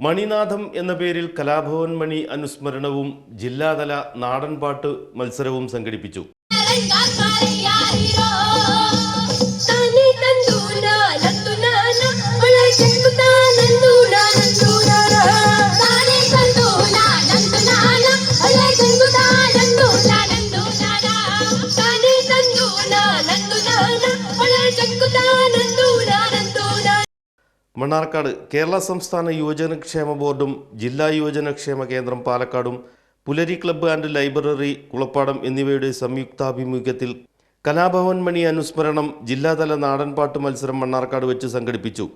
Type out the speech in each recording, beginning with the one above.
മണിനാഥം എന്ന പേരിൽ കലാഭവൻ മണി അനുസ്മരണവും ജില്ലാതല നാടൻപാട്ട് മത്സരവും സംഘടിപ്പിച്ചു. മണ്ണാർക്കാട് കേരള സംസ്ഥാന യുവജനക്ഷേമ ബോർഡും ജില്ലാ യുവജനക്ഷേമ കേന്ദ്രം പാലക്കാടും പുലരി ക്ലബ്ബ് ആൻഡ് ലൈബ്രറി കുളപ്പാടം എന്നിവയുടെ സംയുക്താഭിമുഖ്യത്തിൽ കലാഭവൻ മണി അനുസ്മരണം ജില്ലാതല നാടൻപാട്ട് മത്സരം മണ്ണാർക്കാട് വെച്ച് സംഘടിപ്പിച്ചു.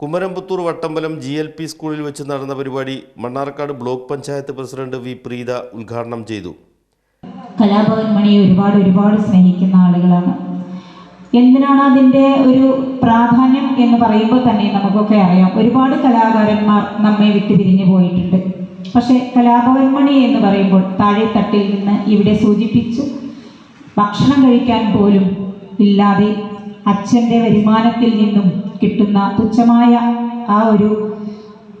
Kumaramputhur Vattambalam G L P സ്കൂളിൽ വെച്ച് നടന്ന പരിപാടി Mannarkkad block panchayat president V Preetha ഉദ്ഘാടനം ചെയ്തു. കലാഭവൻ മണി ഒരുപാട് ഒരുപാട് സ്നേഹിക്കുന്ന ആളുകളാണ്. എന്തിനാണ് അതിന്റെ ഒരു പ്രാധാന്യം എന്ന് പറയുമ്പോൾ തന്നെ നമുക്കൊക്കെ അറിയാം. ഒരുപാട് കലാകാരന്മാർ നമ്മെ വിട്ടു പിരിഞ്ഞു പോയിട്ടുണ്ട്. പക്ഷേ കലാഭവൻ മണി എന്ന് പറയുമ്പോൾ താഴെ തട്ടിൽ നിന്ന് ഇവിടെ സൂചിപ്പിച്ചു ഭക്ഷണം കഴിക്കാൻ പോലും ഇല്ലാതെ അച്ഛന്റെ വരുമാനത്തിൽ നിന്നും കിട്ടുന്ന തുച്ഛമായ ആ ഒരു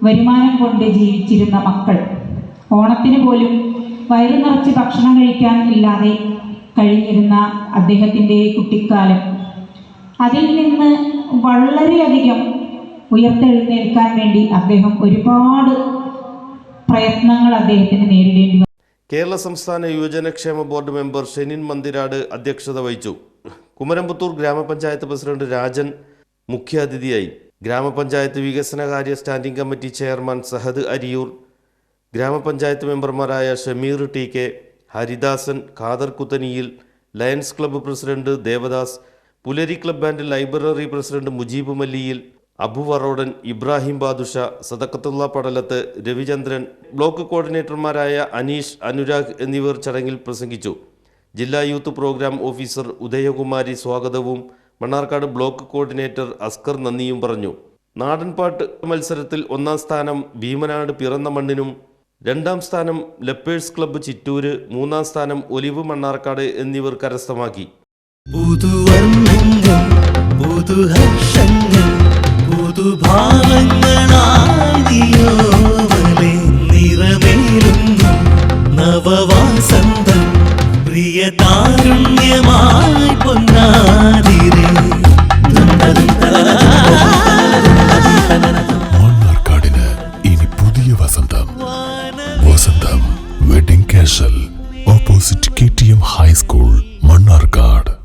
വരുമാനം കൊണ്ട് ജീവിച്ചിരുന്ന മക്കൾ. ഓണത്തിന് പോലും വയറു നിറച്ച് ഭക്ഷണം കഴിക്കാൻ ഇല്ലാതെ കഴിഞ്ഞിരുന്ന അദ്ദേഹത്തിന്റെ കുട്ടിക്കാലം അതിൽ നിന്ന് വളരെയധികം ഉയർത്തെഴുന്നേൽക്കാൻ വേണ്ടി അദ്ദേഹം ഒരുപാട് പ്രയത്നങ്ങൾ അദ്ദേഹത്തിന് നേരിടേണ്ടി വന്നു. കേരള സംസ്ഥാന യുവജനക്ഷേമ ബോർഡ് മെമ്പർ ഷെനിൻ മന്ദിരാട് അധ്യക്ഷത വഹിച്ചു. കുമരംപുത്തൂർ ഗ്രാമപഞ്ചായത്ത് പ്രസിഡന്റ് രാജൻ മുഖ്യാതിഥിയായി. ഗ്രാമപഞ്ചായത്ത് വികസനകാര്യ standing committee chairman Sahad Ariyur. ഗ്രാമപഞ്ചായത്ത് മെമ്പർമാരായ Shameer T K Haridasan Khader Kuthaniyil Lions club president Devadas Pulari club and library president Mujeeb Malliyil Abu Varodan Ibrahim Badusha Sadakkathulla Padalath Ravichandran block കോർഡിനേറ്റർമാരായ Aneesh Anurag എന്നിവർ ചടങ്ങിൽ പ്രസംഗിച്ചു. ജില്ലാ youth programme officer Udayakumari സ്വാഗതവും Mannarkkad block coordinator Askar നന്ദിയും പറഞ്ഞു. നാടൻപാട്ട് മത്സരത്തിൽ ഒന്നാം സ്ഥാനം ഭീമനാട് പിറന്ന മണ്ണിനും രണ്ടാം സ്ഥാനം ലെപ്പേഴ്സ് ക്ലബ്ബ് ചിറ്റൂര് മൂന്നാം സ്ഥാനം ഒലിവ് മണ്ണാർക്കാട് എന്നിവർ കരസ്ഥമാക്കി. പുതുവർണങ്ങൾ പുതുഹർഷങ്ങൾ പുതുഭാവങ്ങളാദിയോവലെ നിറമേലുന്നു നവവാസന്തം പ്രിയ താരുണ്യമായി പൊന്നാതിരേ. മണ്ണാർക്കാടിന് ഇനി പുതിയ വസന്തം. Vasantham wedding casual opposite K T M high school Mannarkkad.